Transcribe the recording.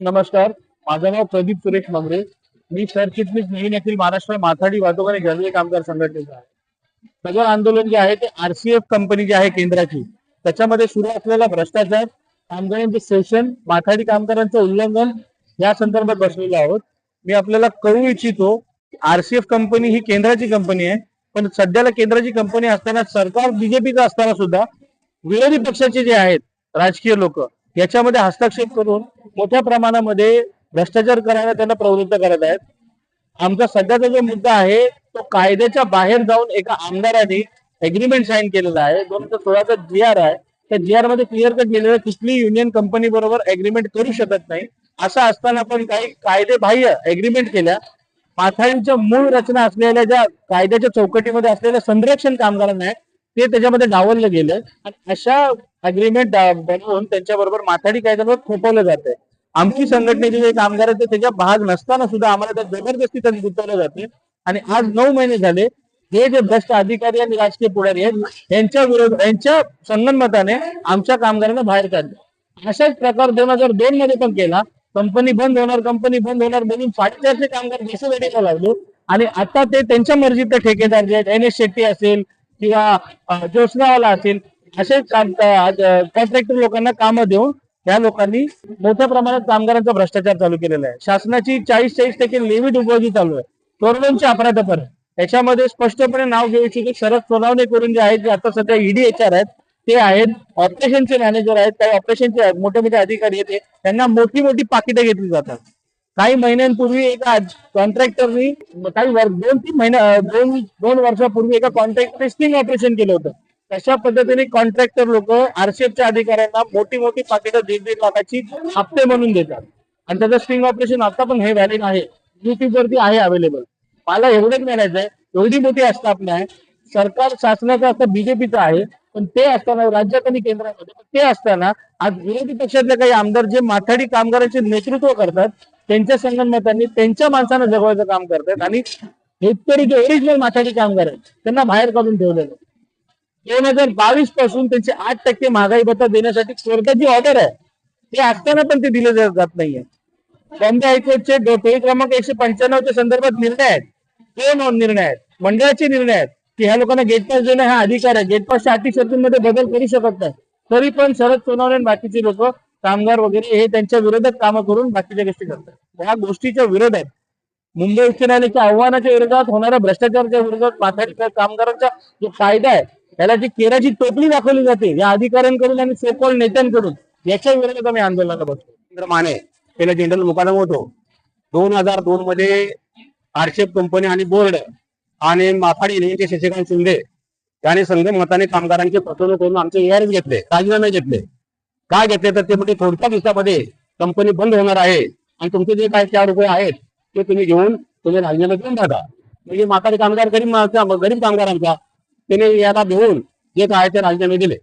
नमस्कार माझं नाव प्रदीप सुरेश मंगरे. मी सरचिटणीस नवीन येथील महाराष्ट्र माथाडी वाहतूक आणि जलवे कामगार संघटनेचा आहे. सगळं आंदोलन जे आहे ते आरसीएफ कंपनी जी आहे केंद्राची. त्याच्यामध्ये सुरू असलेला भ्रष्टाचार कामगारांचे शोषण माथाडी कामगारांचं उल्लंघन या संदर्भात बसलेलो आहोत. मी आपल्याला कळू इच्छितो आरसीएफ कंपनी ही केंद्राची कंपनी आहे. पण सध्याला केंद्राची कंपनी असताना सरकार बीजेपीचं असताना सुद्धा विरोधी पक्षाचे जे आहेत राजकीय लोक याच्यामध्ये हस्तक्षेप करून मोठ्या प्रमाणामध्ये भ्रष्टाचार करायला त्यांना प्रवृत्त करत आहेत. आमचा सध्याचा जो मुद्दा आहे तो कायद्याच्या बाहेर जाऊन एका आमदाराने एग्रीमेंट साईन केलेला आहे. दोन हजार सोळाचा जी आर आहे त्या जी आरमध्ये क्लिअर कट गेलेलं कुठली युनियन कंपनी बरोबर एग्रीमेंट करू शकत नाही. असं असताना पण काही कायदे बाह्य एग्रीमेंट केल्या. माथाडीच्या मूळ रचना असलेल्या ज्या कायद्याच्या चौकटीमध्ये असलेल्या संरक्षण कामगारांना आहे ते त्याच्यामध्ये डावललं गेलं. आणि अशा अग्रीमेंट बनवून त्यांच्याबरोबर माथाडी कायद्यावर थोपवलं आहे आमची संघटनेचे जे कामगार आहेत ते त्याच्या भाग नसताना सुद्धा आम्हाला त्या जबरदस्ती त्यात गुंतवलं जाते. आणि आज नऊ महिने झाले हे जे भ्रष्ट अधिकारी आणि राजकीय पुढारी आहेत यांच्या विरोध यांच्या संगनमताने आमच्या कामगारांना बाहेर काढले. अशाच प्रकार दोन हजार दोन मध्ये पण केला. कंपनी बंद होणार कंपनी बंद होणार म्हणून साडेचारशे कामगार देशासाठी लागले. आणि आता ते त्यांच्या मर्जीचे ठेकेदार जे आहेत एन एस शेट्टी असेल किंवा अं, ज्योत्स्नावाला असेल असे कॉन्ट्रॅक्टर लोकांना कामं देऊन या लोकांनी मोठ्या प्रमाणात कामगारांचा भ्रष्टाचार चालू केलेला आहे. शासनाची चाळीस चाळीस टक्के लेवी डुबवाजी चालू आहे. तोरणांची अपराधपर याच्यामध्ये स्पष्टपणे नाव घेऊ इच्छितो शरद सोनावणे करून जे आहेत जे आता सध्या ईडी एचआर आहेत ते आहेत ऑपरेशनचे मॅनेजर आहेत काही ऑपरेशनचे मोठे मोठे अधिकारी आहेत त्यांना मोठी मोठी पाकिटं घेतली जातात. काही महिन्यांपूर्वी एका कॉन्ट्रॅक्टरनी काही दोन तीन महिन्या दोन दोन वर्षापूर्वी एका कॉन्ट्रॅक्ट टेस्टिंग ऑपरेशन केलं होतं. तशा पद्धतीने कॉन्ट्रॅक्टर लोक आरसीएफच्या अधिकाऱ्यांना मोठी मोठी पाकिटं दीड दीड लाखाची हप्ते म्हणून देतात. आणि त्याचं स्ट्रिंग ऑपरेशन आता पण हे व्हॅलिड आहे. युट्यूब वरती आहे अवेलेबल मला एवढंच म्हणायचं आहे एवढी मोठी आस्थापना आहे. सरकार शासनाचं असं बीजेपीचं आहे. पण ते असताना राज्यात आणि केंद्रामध्ये ते असताना आज विरोधी पक्षातले काही आमदार जे माथाडी कामगारांचे नेतृत्व करतात त्यांच्या संगणमतांनी त्यांच्या माणसांना जगवायचं काम करतात. आणि शेतकरी जे ओरिजिनल माथाडी कामगार आहेत त्यांना बाहेर काढून ठेवलेलं आहेत दोन हजार बावीसपासून त्यांची आठ टक्के महागाई भत्ता देण्यासाठी कोर्टाची ऑर्डर आहे. ते असताना पण ते दिले जात नाहीये. बॉम्बे हायकोर्टचे टोळी क्रमांक एकशे पंच्याण्णवच्या संदर्भात निर्णय आहेत. ते नॉन निर्णय आहेत. मंडळाचे निर्णय आहेत की ह्या लोकांना गेट पास देणं हा अधिकार आहे. गेट पासच्या अटी शर्तींमध्ये बदल करू शकत नाही. तरी पण शरद सोनवणे आणि बाकीचे लोक कामगार वगैरे हे त्यांच्या विरोधात कामं करून बाकीच्या गोष्टी करतात. या गोष्टीच्या विरोधात मुंबई उच्च न्यायालयाच्या आव्हानाच्या विरोधात होणाऱ्या भ्रष्टाचाराच्या विरोधात माथाडी कामगारांचा जो कायदा आहे त्याला जी केराची टोपली दाखवली जाते या अधिकाऱ्यांकडून आणि सेकॉल नेत्यांकडून याच्या विरोधात आम्ही आंदोलनाला बसतो रवींद्र माने पहिला जनरल मुकादम होतो. दोन हजार दोन मध्ये आरशेप कंपनी आणि बोर्ड आणि माफाडी यांचे शशिकांत शिंदे त्याने संघ मताने कामगारांची फसवणूक करून आमचे एआर घेतले राजीनामे घेतले. काय घेतले तर ते म्हणजे थोडक्या दिवसामध्ये कंपनी बंद होणार आहे आणि तुमचे जे काही चार रुपये आहेत ते तुम्ही घेऊन तुम्ही राजीनामे देऊन टाका. म्हणजे माथाडी कामगार गरीब गरीब कामगारांचा त्याने याला देऊन जे काय ते राजीनामे दिले.